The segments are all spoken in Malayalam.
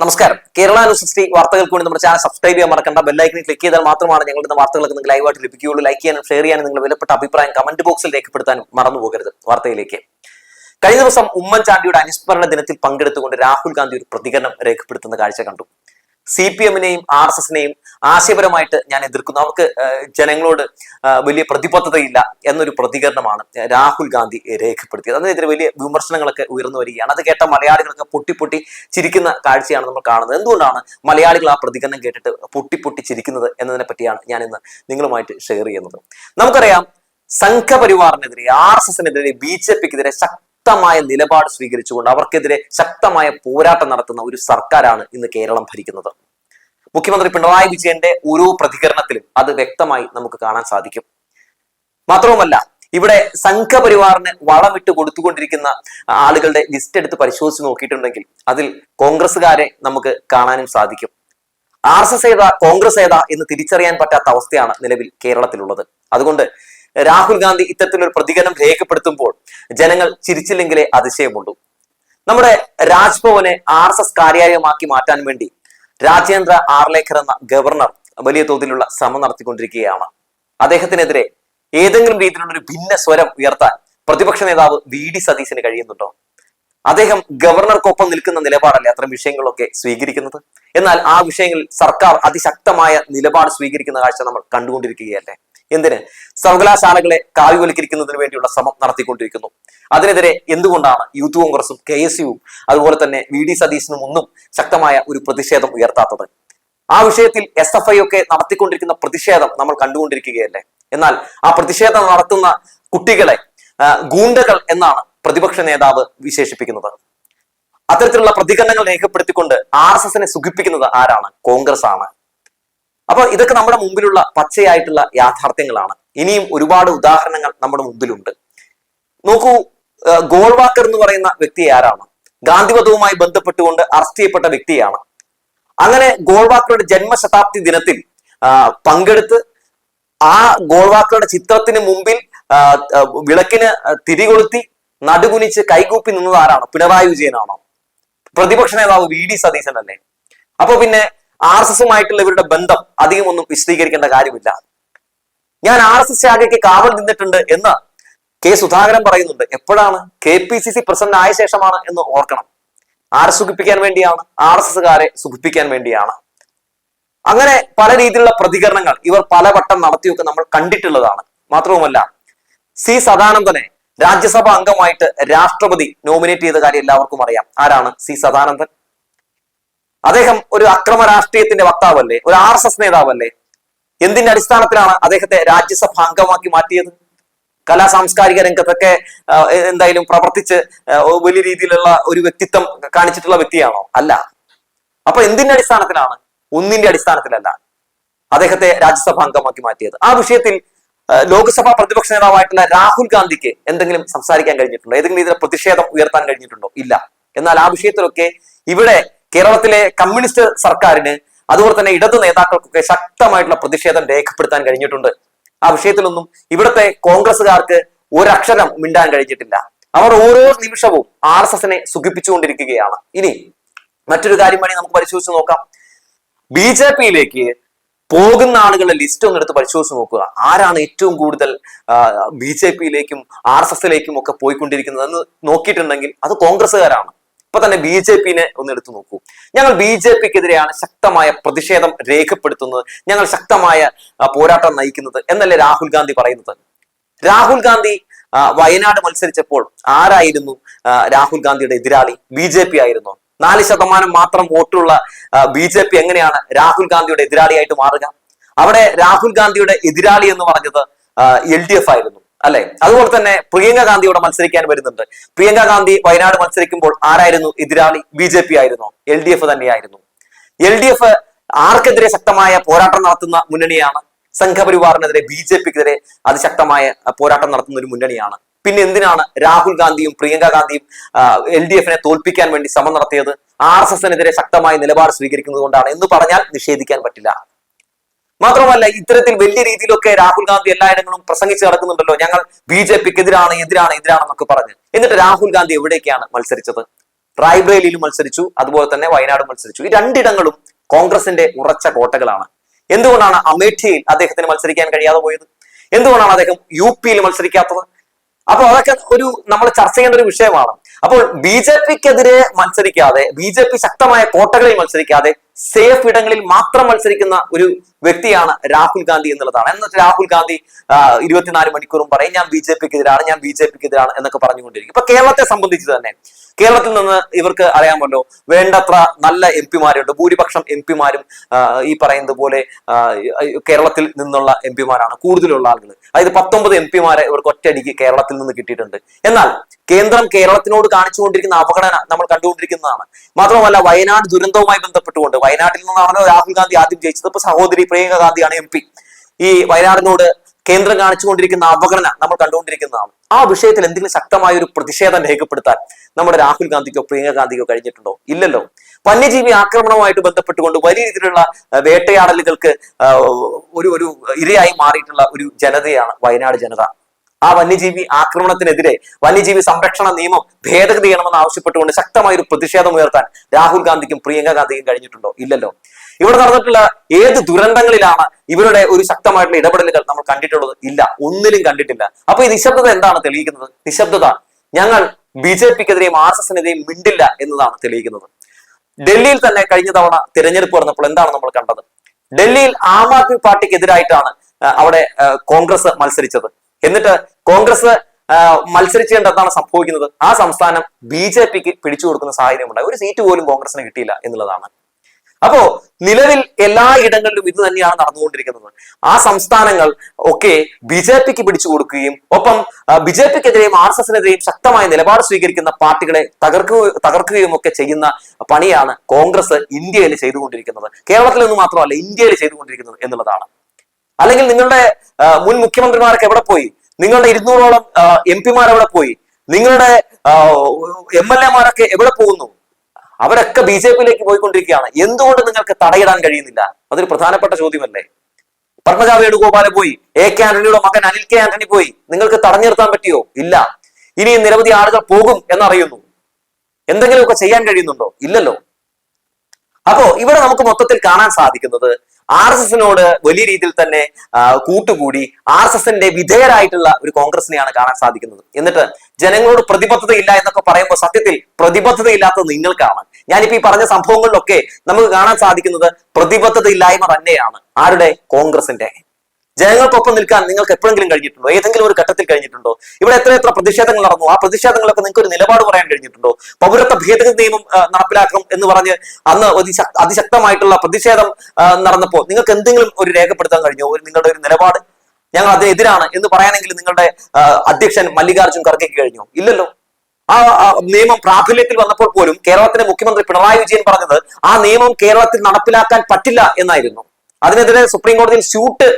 നമസ്കാരം. കേരള ന്യൂസ് സിക്സ്റ്റി വാർത്തകൾക്ക് വേണ്ടി നമ്മുടെ ചാനൽ സബ്സ്ക്രൈബ് ചെയ്യാൻ മറക്കണ്ട. ബെല്ലൈക്കനിൽ ക്ലിക്ക് ചെയ്താൽ മാത്രമാണ് ഞങ്ങളുടെ വാർത്തകളൊക്കെ നിങ്ങൾക്ക് ലൈവായിട്ട് ലഭിക്കുകയുള്ളൂ. ലൈക്ക് ചെയ്യാനും ഷെയർ ചെയ്യാനും നിങ്ങളുടെ വിലപ്പെട്ട അഭിപ്രായം കമന്റ് ബോക്സിൽ രേഖപ്പെടുത്താനും മറന്നുപോകരുത് വാർത്തയിലേക്ക്. കഴിഞ്ഞ ദിവസം ഉമ്മൻചാണ്ടിയുടെ അനുസ്മരണ ദിനത്തിൽ പങ്കെടുത്തുകൊണ്ട് രാഹുൽ ഗാന്ധി ഒരു പ്രതികരണം രേഖപ്പെടുത്തുന്ന കാഴ്ച കണ്ടു. സി പി എമ്മിനെയും ആർ എസ് എസിനെയും ആശയപരമായിട്ട് ഞാൻ എതിർക്കുന്നു. അവർക്ക് ജനങ്ങളോട് വലിയ പ്രതിബദ്ധതയില്ല എന്നൊരു പ്രതികരണമാണ് രാഹുൽ ഗാന്ധി രേഖപ്പെടുത്തിയത്. അതിനെതിരെ വലിയ വിമർശനങ്ങളൊക്കെ ഉയർന്നു വരികയാണ്. അത് കേട്ട മലയാളികളൊക്കെ പൊട്ടി പൊട്ടി ചിരിക്കുന്ന കാഴ്ചയാണ് നമ്മൾ കാണുന്നത്. എന്തുകൊണ്ടാണ് മലയാളികൾ ആ പ്രതികരണം കേട്ടിട്ട് പൊട്ടി പൊട്ടി ചിരിക്കുന്നത് എന്നതിനെ പറ്റിയാണ് ഞാൻ ഇന്ന് നിങ്ങളുമായിട്ട് ഷെയർ ചെയ്യുന്നത്. നമുക്കറിയാം സംഘപരിവാറിനെതിരെ ആർ എസ് എസിനെതിരെ ബി ജെ പിക്കെതിരെ ശക്തമായ നിലപാട് സ്വീകരിച്ചുകൊണ്ട് അവർക്കെതിരെ ശക്തമായ പോരാട്ടം നടത്തുന്ന ഒരു സർക്കാരാണ് ഇന്ന് കേരളം ഭരിക്കുന്നത്. മുഖ്യമന്ത്രി പിണറായി വിജയന്റെ ഓരോ പ്രതികരണത്തിലും അത് വ്യക്തമായി നമുക്ക് കാണാൻ സാധിക്കും. മാത്രവുമല്ല ഇവിടെ സംഘപരിവാറിന് വളമിട്ട് കൊടുത്തുകൊണ്ടിരിക്കുന്ന ആളുകളുടെ ലിസ്റ്റ് എടുത്ത് പരിശോധിച്ച് നോക്കിയിട്ടുണ്ടെങ്കിൽ അതിൽ കോൺഗ്രസ്സുകാരെ നമുക്ക് കാണാനും സാധിക്കും. ആർ എസ് എസ് ഏതാ കോൺഗ്രസ് ഏതാ എന്ന് തിരിച്ചറിയാൻ പറ്റാത്ത അവസ്ഥയാണ് നിലവിൽ കേരളത്തിലുള്ളത്. അതുകൊണ്ട് രാഹുൽ ഗാന്ധി ഇത്തരത്തിലൊരു പ്രതികരണം രേഖപ്പെടുത്തുമ്പോൾ ജനങ്ങൾ ചിരിച്ചില്ലെങ്കിലേ അതിശയമുള്ളൂ. നമ്മുടെ രാജ്ഭവനെ ആർ എസ് എസ് കാര്യാലയമാക്കി മാറ്റാൻ വേണ്ടി രാജേന്ദ്ര ആർലേക്കർ എന്ന ഗവർണർ വലിയ തോതിലുള്ള ശ്രമം നടത്തിക്കൊണ്ടിരിക്കുകയാണ്. അദ്ദേഹത്തിനെതിരെ ഏതെങ്കിലും രീതിയിലുള്ള ഒരു ഭിന്ന സ്വരം ഉയർത്താൻ പ്രതിപക്ഷ നേതാവ് വി ഡി സതീശന് കഴിയുന്നുണ്ടോ? അദ്ദേഹം ഗവർണർക്കൊപ്പം നിൽക്കുന്ന നിലപാടല്ലേ അത്തരം വിഷയങ്ങളൊക്കെ സ്വീകരിക്കുന്നത്? എന്നാൽ ആ വിഷയങ്ങളിൽ സർക്കാർ അതിശക്തമായ നിലപാട് സ്വീകരിക്കുന്ന കാഴ്ച നമ്മൾ കണ്ടുകൊണ്ടിരിക്കുകയല്ലേ? എന്തിന്? സർവകലാശാലകളെ കാവ്യവൽക്കരിക്കുന്നതിന് വേണ്ടിയുള്ള ശ്രമം നടത്തിക്കൊണ്ടിരിക്കുന്നു. അതിനെതിരെ എന്തുകൊണ്ടാണ് യൂത്ത് കോൺഗ്രസും കെ എസ് യുവും അതുപോലെ തന്നെ വി ഡി സതീശനും ഒന്നും ശക്തമായ ഒരു പ്രതിഷേധം ഉയർത്താത്തത്? ആ വിഷയത്തിൽ എസ് എഫ് ഐ ഒക്കെ നടത്തിക്കൊണ്ടിരിക്കുന്ന പ്രതിഷേധം നമ്മൾ കണ്ടുകൊണ്ടിരിക്കുകയല്ലേ? എന്നാൽ ആ പ്രതിഷേധം നടത്തുന്ന കുട്ടികളെ ഗൂണ്ടകൾ എന്നാണ് പ്രതിപക്ഷ നേതാവ് വിശേഷിപ്പിക്കുന്നത്. അത്തരത്തിലുള്ള പ്രതികരണങ്ങൾ രേഖപ്പെടുത്തിക്കൊണ്ട് ആർ എസ് എസിനെ സുഖിപ്പിക്കുന്നത് ആരാണ്? കോൺഗ്രസ് ആണ്. അപ്പൊ ഇതൊക്കെ നമ്മുടെ മുമ്പിലുള്ള പച്ചയായിട്ടുള്ള യാഥാർത്ഥ്യങ്ങളാണ്. ഇനിയും ഒരുപാട് ഉദാഹരണങ്ങൾ നമ്മുടെ മുമ്പിലുണ്ട്. നോക്കൂ ഗോൾവാക്കർ എന്ന് പറയുന്ന വ്യക്തി ആരാണ്? ഗാന്ധിവധവുമായി ബന്ധപ്പെട്ടുകൊണ്ട് അറസ്റ്റ് ചെയ്യപ്പെട്ട വ്യക്തിയാണ്. അങ്ങനെ ഗോൾവാക്കറുടെ ജന്മശതാബ്ദി ദിനത്തിൽ പങ്കെടുത്ത് ആ ഗോൾവാക്കറുടെ ചിത്രത്തിന് മുമ്പിൽ വിളക്കിന് തിരികൊളുത്തി നടുകുനിച്ച് കൈകൂപ്പി നിന്നത് ആരാണ്? പിണറായി വിജയനാണോ? പ്രതിപക്ഷ നേതാവ് വി ഡി സതീശൻ അല്ലേ അപ്പൊ പിന്നെ ആർ എസ് എസുമായിട്ടുള്ള ഇവരുടെ ബന്ധം അധികം ഒന്നും വിശദീകരിക്കേണ്ട കാര്യമില്ല. ഞാൻ ആർ എസ് എസ് ശാഖയ്ക്ക് കാവൽ നിന്നിട്ടുണ്ട് എന്ന് കെ സുധാകരൻ പറയുന്നുണ്ട്. എപ്പോഴാണ്? K P C C president ആയ ശേഷമാണ് എന്ന് ഓർക്കണം. ആരെ സുഖിപ്പിക്കാൻ വേണ്ടിയാണ്? ആർ എസ് എസുകാരെ സുഖിപ്പിക്കാൻ വേണ്ടിയാണ്. അങ്ങനെ പല രീതിയിലുള്ള പ്രതികരണങ്ങൾ ഇവർ പലവട്ടം നടത്തിയൊക്കെ നമ്മൾ കണ്ടിട്ടുള്ളതാണ്. മാത്രവുമല്ല സി സദാനന്ദനെ രാജ്യസഭ അംഗമായിട്ട് രാഷ്ട്രപതി നോമിനേറ്റ് ചെയ്ത കാര്യം എല്ലാവർക്കും അറിയാം. ആരാണ്? സി സദാനന്ദൻ. അദ്ദേഹം ഒരു അക്രമ രാഷ്ട്രീയത്തിന്റെ വക്താവല്ലേ? ഒരു ആർ എസ് എസ് നേതാവല്ലേ? എന്തിന്റെ അടിസ്ഥാനത്തിലാണ് അദ്ദേഹത്തെ രാജ്യസഭ അംഗമാക്കി മാറ്റിയത്? കലാ സാംസ്കാരിക രംഗത്തൊക്കെ എന്തായാലും പ്രവർത്തിച്ച് വലിയ രീതിയിലുള്ള ഒരു വ്യക്തിത്വം കാണിച്ചിട്ടുള്ള വ്യക്തിയാണോ? അല്ല. അപ്പൊ എന്തിന്റെ അടിസ്ഥാനത്തിലാണ്? ഒന്നിന്റെ അടിസ്ഥാനത്തിലല്ല അദ്ദേഹത്തെ രാജ്യസഭ അംഗമാക്കി മാറ്റിയത്. ആ വിഷയത്തിൽ ലോക്സഭാ പ്രതിപക്ഷ നേതാവായിട്ടുള്ള രാഹുൽ ഗാന്ധിക്ക് എന്തെങ്കിലും സംസാരിക്കാൻ കഴിഞ്ഞിട്ടുണ്ടോ? ഏതെങ്കിലും രീതിയിൽ പ്രതിഷേധം ഉയർത്താൻ കഴിഞ്ഞിട്ടുണ്ടോ? ഇല്ല. എന്നാൽ ആ വിഷയത്തിലൊക്കെ ഇവിടെ കേരളത്തിലെ കമ്മ്യൂണിസ്റ്റ് സർക്കാരിന് അതുപോലെ തന്നെ ഇടതു നേതാക്കൾക്കൊക്കെ ശക്തമായിട്ടുള്ള പ്രതിഷേധം രേഖപ്പെടുത്താൻ കഴിഞ്ഞിട്ടുണ്ട്. ആ വിഷയത്തിലൊന്നും ഇവിടുത്തെ കോൺഗ്രസ്സുകാർക്ക് ഒരക്ഷരം മിണ്ടാൻ കഴിഞ്ഞിട്ടില്ല. അവർ ഓരോ നിമിഷവും ആർ എസ് എസിനെ സുഖിപ്പിച്ചുകൊണ്ടിരിക്കുകയാണ്. ഇനി മറ്റൊരു കാര്യം വേണമെങ്കിൽ നമുക്ക് പരിശോധിച്ച് നോക്കാം. ബി ജെ പിയിലേക്ക് പോകുന്ന ആളുകളുടെ ലിസ്റ്റ് ഒന്ന് എടുത്ത് പരിശോധിച്ച് നോക്കുക. ആരാണ് ഏറ്റവും കൂടുതൽ ബി ജെ പിയിലേക്കും ആർ എസ് എസിലേക്കും ഒക്കെ പോയിക്കൊണ്ടിരിക്കുന്നത് എന്ന് നോക്കിയിട്ടുണ്ടെങ്കിൽ അത് കോൺഗ്രസ്സുകാരാണ്. ഇപ്പൊ തന്നെ ബി ജെ പിനെ ഒന്ന് എടുത്തു നോക്കൂ. ഞങ്ങൾ ബി ജെ പിക്കെതിരെയാണ് ശക്തമായ പ്രതിഷേധം രേഖപ്പെടുത്തുന്നത്. ഞങ്ങൾ ശക്തമായ പോരാട്ടം നയിക്കുന്നത് എന്നല്ലേ രാഹുൽ ഗാന്ധി പറയുന്നത്? രാഹുൽ ഗാന്ധി വയനാട് മത്സരിച്ചപ്പോൾ ആരായിരുന്നു രാഹുൽ ഗാന്ധിയുടെ എതിരാളി? ബി ജെ പി ആയിരുന്നു. നാല് ശതമാനം മാത്രം വോട്ടുള്ള ബി ജെ പി എങ്ങനെയാണ് രാഹുൽ ഗാന്ധിയുടെ എതിരാളിയായിട്ട് മാറുക? അവിടെ രാഹുൽ ഗാന്ധിയുടെ എതിരാളി എന്ന് പറഞ്ഞത് എൽ ഡി എഫ് ആയിരുന്നു. അല്ലെ? അതുപോലെ തന്നെ പ്രിയങ്ക ഗാന്ധി ഇവിടെ മത്സരിക്കാൻ വരുന്നുണ്ട്. പ്രിയങ്ക ഗാന്ധി വയനാട് മത്സരിക്കുമ്പോൾ ആരായിരുന്നു? എതിരാളി ബി ജെ പി ആയിരുന്നു. എൽ ഡി എഫ് തന്നെയായിരുന്നു. എൽ ഡി എഫ് ആർക്കെതിരെ ശക്തമായ പോരാട്ടം നടത്തുന്ന മുന്നണിയാണ്? സംഘപരിവാറിനെതിരെ ബി ജെ പിക്കെതിരെ അതിശക്തമായ പോരാട്ടം നടത്തുന്ന ഒരു മുന്നണിയാണ്. പിന്നെ എന്തിനാണ് രാഹുൽ ഗാന്ധിയും പ്രിയങ്ക ഗാന്ധിയും എൽ ഡി എഫിനെ തോൽപ്പിക്കാൻ വേണ്ടി ശ്രമം നടത്തിയത്? ആർ എസ് എസിനെതിരെ ശക്തമായ നിലപാട് സ്വീകരിക്കുന്നത് കൊണ്ടാണ് എന്ന് പറഞ്ഞാൽ നിഷേധിക്കാൻ പറ്റില്ല. മാത്രമല്ല ഇത്തരത്തിൽ വലിയ രീതിയിലൊക്കെ രാഹുൽ ഗാന്ധി എല്ലായിടങ്ങളും പ്രസംഗിച്ച് നടക്കുന്നുണ്ടല്ലോ. ഞങ്ങൾ ബി ജെ പിക്ക് എതിരാണ് എതിരാണ് എതിരാണെന്നൊക്കെ പറഞ്ഞ്. എന്നിട്ട് രാഹുൽ ഗാന്ധി എവിടേക്കാണ് മത്സരിച്ചത്? റായ്ബറേലിയിൽ മത്സരിച്ചു അതുപോലെ തന്നെ വയനാട് മത്സരിച്ചു. ഈ രണ്ടിടങ്ങളും കോൺഗ്രസിന്റെ ഉറച്ച കോട്ടകളാണ്. എന്തുകൊണ്ടാണ് അമേഠിയിൽ അദ്ദേഹത്തിന് മത്സരിക്കാൻ കഴിയാതെ പോയത്? എന്തുകൊണ്ടാണ് അദ്ദേഹം യു പിയിൽ മത്സരിക്കാത്തത്? അപ്പൊ അതൊക്കെ ഒരു നമ്മൾ ചർച്ച ചെയ്യേണ്ട ഒരു വിഷയമാണ്. അപ്പോൾ ബി ജെ പിക്കെതിരെ മത്സരിക്കാതെ ബി ജെ പി ശക്തമായ കോട്ടകളിൽ മത്സരിക്കാതെ സേഫ് ഇടങ്ങളിൽ മാത്രം മത്സരിക്കുന്ന ഒരു വ്യക്തിയാണ് രാഹുൽ ഗാന്ധി എന്നുള്ളതാണ്. എന്നിട്ട് രാഹുൽ ഗാന്ധി ഇരുപത്തിനാല് മണിക്കൂറും പറയും ഞാൻ ബി ജെ പിക്കെതിരാണ് ഞാൻ ബി ജെ പിക്കെതിരാണ് എന്നൊക്കെ പറഞ്ഞുകൊണ്ടിരിക്കും. ഇപ്പൊ കേരളത്തെ സംബന്ധിച്ച് തന്നെ കേരളത്തിൽ നിന്ന് ഇവർക്ക് അറിയാമല്ലോ വേണ്ടത്ര നല്ല എം പിമാരുണ്ട്. ഭൂരിപക്ഷം എം പിമാരും ഈ പറയുന്നത് പോലെ കേരളത്തിൽ നിന്നുള്ള എം പിമാരാണ്. കൂടുതലുള്ള ആളുകൾ അതായത് പത്തൊമ്പത് എം പിമാരെ ഇവർക്ക് ഒറ്റയടിക്ക് കേരളത്തിൽ നിന്ന് കിട്ടിയിട്ടുണ്ട്. എന്നാൽ കേന്ദ്രം കേരളത്തിനോട് കാണിച്ചുകൊണ്ടിരിക്കുന്ന അപകടന നമ്മൾ കണ്ടുകൊണ്ടിരിക്കുന്നതാണ്. മാത്രമല്ല വയനാട് ദുരന്തവുമായി ബന്ധപ്പെട്ടുകൊണ്ട് വയനാട്ടിൽ നിന്നാണല്ലോ രാഹുൽ ഗാന്ധി ആദ്യം ജയിച്ചത്. ഇപ്പൊ സഹോദരി പ്രിയങ്ക ഗാന്ധിയാണ് എം പി. ഈ വയനാടിനോട് കേന്ദ്രം കാണിച്ചുകൊണ്ടിരിക്കുന്ന അവഗണന നമ്മൾ കണ്ടുകൊണ്ടിരിക്കുന്നതാണ്. ആ വിഷയത്തിൽ എന്തെങ്കിലും ശക്തമായ ഒരു പ്രതിഷേധം രേഖപ്പെടുത്താൻ നമ്മുടെ രാഹുൽ ഗാന്ധിക്കോ പ്രിയങ്ക ഗാന്ധിക്കോ കഴിഞ്ഞിട്ടുണ്ടോ? ഇല്ലല്ലോ. വന്യജീവി ആക്രമണവുമായിട്ട് ബന്ധപ്പെട്ടുകൊണ്ട് വലിയ രീതിയിലുള്ള വേട്ടയാടലുകൾക്ക് ഒരു ഒരു ഇരയായി മാറിയിട്ടുള്ള ഒരു ജനതയാണ് വയനാട് ജനത. ആ വന്യജീവി ആക്രമണത്തിനെതിരെ വന്യജീവി സംരക്ഷണ നിയമം ഭേദഗതി ചെയ്യണമെന്ന് ആവശ്യപ്പെട്ടുകൊണ്ട് ശക്തമായ ഒരു പ്രതിഷേധം ഉയർത്താൻ രാഹുൽ ഗാന്ധിക്കും പ്രിയങ്ക ഗാന്ധിക്കും കഴിഞ്ഞിട്ടുണ്ടോ? ഇല്ലല്ലോ. ഇവിടെ നടന്നിട്ടുള്ള ഏത് ദുരന്തങ്ങളിലാണ് ഇവരുടെ ഒരു ശക്തമായിട്ടുള്ള ഇടപെടലുകൾ നമ്മൾ കണ്ടിട്ടുള്ളത് ഇല്ല. ഒന്നിലും കണ്ടിട്ടില്ല. അപ്പൊ ഈ നിശബ്ദത എന്താണ് തെളിയിക്കുന്നത്? നിശബ്ദത. ഞങ്ങൾ ബി ജെ പിക്കെതിരെയും ആർ എസ് എസിനെതിരെയും മിണ്ടില്ല എന്നതാണ് തെളിയിക്കുന്നത്. ഡൽഹിയിൽ തന്നെ കഴിഞ്ഞ തവണ തിരഞ്ഞെടുപ്പ് നടന്നപ്പോൾ എന്താണ് നമ്മൾ കണ്ടത്? ഡൽഹിയിൽ ആം ആദ്മി പാർട്ടിക്കെതിരായിട്ടാണ് അവിടെ കോൺഗ്രസ് മത്സരിച്ചത്. എന്നിട്ട് കോൺഗ്രസ് മത്സരിച്ചുകൊണ്ട് എന്താണ് സംഭവിക്കുന്നത്? ആ സംസ്ഥാനം ബി ജെ പിക്ക് പിടിച്ചു കൊടുക്കുന്ന സാഹചര്യം ഉണ്ടായി ഒരു സീറ്റ് പോലും കോൺഗ്രസിന് കിട്ടിയില്ല എന്നുള്ളതാണ്. അപ്പോ നിലവിൽ എല്ലാ ഇടങ്ങളിലും ഇത് തന്നെയാണ് നടന്നുകൊണ്ടിരിക്കുന്നത്. ആ സംസ്ഥാനങ്ങൾ ഒക്കെ ബി ജെ പിക്ക് പിടിച്ചു കൊടുക്കുകയും ഒപ്പം ബി ജെ പിക്കെതിരെയും ആർ എസ് എസിനെതിരെയും ശക്തമായ നിലപാട് സ്വീകരിക്കുന്ന പാർട്ടികളെ തകർക്കുക തകർക്കുകയും ഒക്കെ ചെയ്യുന്ന പണിയാണ് കോൺഗ്രസ് ഇന്ത്യയിൽ ചെയ്തുകൊണ്ടിരിക്കുന്നത്. കേരളത്തിൽ നിന്ന് മാത്രമല്ല ഇന്ത്യയിൽ ചെയ്തുകൊണ്ടിരിക്കുന്നത് എന്നുള്ളതാണ്. അല്ലെങ്കിൽ നിങ്ങളുടെ മുൻ മുഖ്യമന്ത്രിമാരൊക്കെ എവിടെ പോയി? നിങ്ങളുടെ ഇരുന്നൂറോളം എം പിമാർ എവിടെ പോയി? നിങ്ങളുടെ എം എൽ എമാരൊക്കെ എവിടെ പോകുന്നു? അവരൊക്കെ ബി ജെ പിയിലേക്ക് പോയിക്കൊണ്ടിരിക്കുകയാണ്. എന്തുകൊണ്ട് നിങ്ങൾക്ക് തടയിടാൻ കഴിയുന്നില്ല? അതൊരു പ്രധാനപ്പെട്ട ചോദ്യമല്ലേ? പത്മജ വേണുഗോപാല പോയി എ കെ ആന്റണിയുടെ മകൻ അനിൽ കെ ആന്റണി പോയി. നിങ്ങൾക്ക് തടഞ്ഞു നിർത്താൻ പറ്റിയോ? ഇല്ല. ഇനി നിരവധി ആളുകൾ പോകും എന്നറിയുന്നു. എന്തെങ്കിലുമൊക്കെ ചെയ്യാൻ കഴിയുന്നുണ്ടോ? ഇല്ലല്ലോ. അപ്പോ ഇവിടെ നമുക്ക് മൊത്തത്തിൽ കാണാൻ സാധിക്കുന്നത് ആർ എസ് എസിനോട് വലിയ രീതിയിൽ തന്നെ കൂട്ടുകൂടി ആർ എസ് എസിന്റെ വിധേയരായിട്ടുള്ള ഒരു കോൺഗ്രസിനെയാണ് കാണാൻ സാധിക്കുന്നത്. എന്നിട്ട് ജനങ്ങളോട് പ്രതിബദ്ധതയില്ല എന്നൊക്കെ പറയുമ്പോൾ സത്യത്തിൽ പ്രതിബദ്ധതയില്ലാത്തത് നിങ്ങൾക്കാണ്. ഞാനിപ്പോ ഈ പറഞ്ഞ സംഭവങ്ങളിലൊക്കെ നമുക്ക് കാണാൻ സാധിക്കുന്നത് പ്രതിബദ്ധതയില്ലായ്മ തന്നെയാണ് ആരുടെ? കോൺഗ്രസിന്റെ. ജനങ്ങൾക്കൊപ്പം നിൽക്കാൻ നിങ്ങൾക്ക് എപ്പോഴെങ്കിലും കഴിഞ്ഞിട്ടുണ്ടോ? ഏതെങ്കിലും ഒരു ഘട്ടത്തിൽ കഴിഞ്ഞിട്ടുണ്ടോ? ഇവിടെ എത്ര എത്ര പ്രതിഷേധങ്ങൾ നടന്നു? ആ പ്രതിഷേധങ്ങളൊക്കെ നിങ്ങൾക്ക് ഒരു നിലപാട് പറയാൻ കഴിഞ്ഞിട്ടുണ്ടോ? പൗരത്വ ഭേദഗതി നിയമം നടപ്പിലാക്കണം എന്ന് പറഞ്ഞ് അന്ന് അതിശക്തമായിട്ടുള്ള പ്രതിഷേധം നടന്നപ്പോൾ നിങ്ങൾക്ക് എന്തെങ്കിലും ഒരു രേഖപ്പെടുത്താൻ കഴിഞ്ഞോ? നിങ്ങളുടെ ഒരു നിലപാട്? ഞങ്ങൾ അതിനെതിരാണ് എന്ന് പറയാനെങ്കിൽ നിങ്ങളുടെ അധ്യക്ഷൻ മല്ലികാർജുൻ ഖർഗെക്ക് കഴിഞ്ഞോ? ഇല്ലല്ലോ. ആ നിയമം പ്രാബല്യത്തിൽ വന്നപ്പോൾ പോലും കേരളത്തിലെ മുഖ്യമന്ത്രി പിണറായി വിജയൻ പറഞ്ഞത് ആ നിയമം കേരളത്തിൽ നടപ്പിലാക്കാൻ പറ്റില്ല എന്നായിരുന്നു. അതിനെതിരെ സുപ്രീം കോടതിയിൽ സ്യൂട്ട്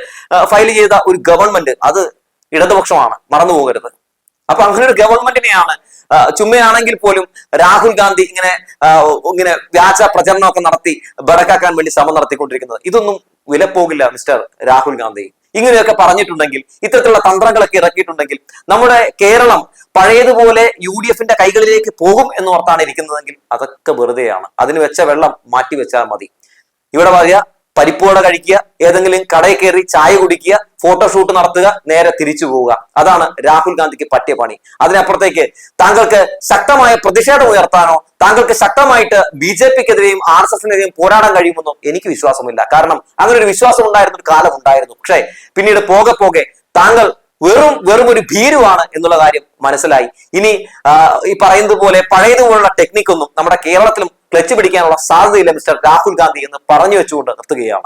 ഫയൽ ചെയ്ത ഒരു ഗവൺമെന്റ് അത് ഇടതുപക്ഷമാണ് മറന്നു പോകരുത്. അപ്പൊ അങ്ങനെ ഒരു ഗവൺമെന്റിനെയാണ് ചുമ്മയാണെങ്കിൽ പോലും രാഹുൽ ഗാന്ധി ഇങ്ങനെ ഇങ്ങനെ വ്യാജ പ്രചരണമൊക്കെ നടത്തി ബടക്കാക്കാൻ വേണ്ടി ശ്രമം നടത്തിക്കൊണ്ടിരിക്കുന്നത്. ഇതൊന്നും വിലപ്പോകില്ല മിസ്റ്റർ രാഹുൽ ഗാന്ധി. ഇങ്ങനെയൊക്കെ പറഞ്ഞിട്ടുണ്ടെങ്കിൽ ഇത്തരത്തിലുള്ള തന്ത്രങ്ങളൊക്കെ ഇറക്കിയിട്ടുണ്ടെങ്കിൽ നമ്മുടെ കേരളം പഴയതുപോലെ യു ഡി എഫിന്റെ കൈകളിലേക്ക് പോകും എന്ന് ഓർത്താണ് ഇരിക്കുന്നതെങ്കിൽ അതൊക്കെ വെറുതെയാണ്. അതിന് വെച്ച വെള്ളം മാറ്റി വെച്ചാൽ മതി. ഇവിടെ പറയുക പരിപ്പോട കഴിക്കുക ഏതെങ്കിലും കടയിൽ കയറി ചായ കുടിക്കുക ഫോട്ടോഷൂട്ട് നടത്തുക നേരെ തിരിച്ചു പോവുക. അതാണ് രാഹുൽ ഗാന്ധിക്ക് പറ്റിയ പണി. അതിനപ്പുറത്തേക്ക് താങ്കൾക്ക് ശക്തമായ പ്രതിഷേധം ഉയർത്താനോ താങ്കൾക്ക് ശക്തമായിട്ട് ബി ജെ പിക്കെതിരെയും ആർ എസ് എസിനെതിരെയും പോരാടാൻ കഴിയുമെന്നോ എനിക്ക് വിശ്വാസമില്ല. കാരണം അങ്ങനെ ഒരു വിശ്വാസം ഉണ്ടായിരുന്ന ഒരു കാലം ഉണ്ടായിരുന്നു. പക്ഷേ പിന്നീട് പോകെ പോകെ താങ്കൾ വെറും വെറും ഒരു ഭീരുവാണ് എന്നുള്ള കാര്യം മനസ്സിലായി. ഇനി ഈ പറയുന്നത് പോലെ പഴയതുപോലുള്ള ടെക്നിക്കൊന്നും നമ്മുടെ കേരളത്തിലും ക്ലച്ച് പിടിക്കാനുള്ള സാധ്യതയില്ല മിസ്റ്റർ രാഹുൽ ഗാന്ധി എന്ന് പറഞ്ഞു വെച്ചുകൊണ്ട് നിർത്തുകയാണ്.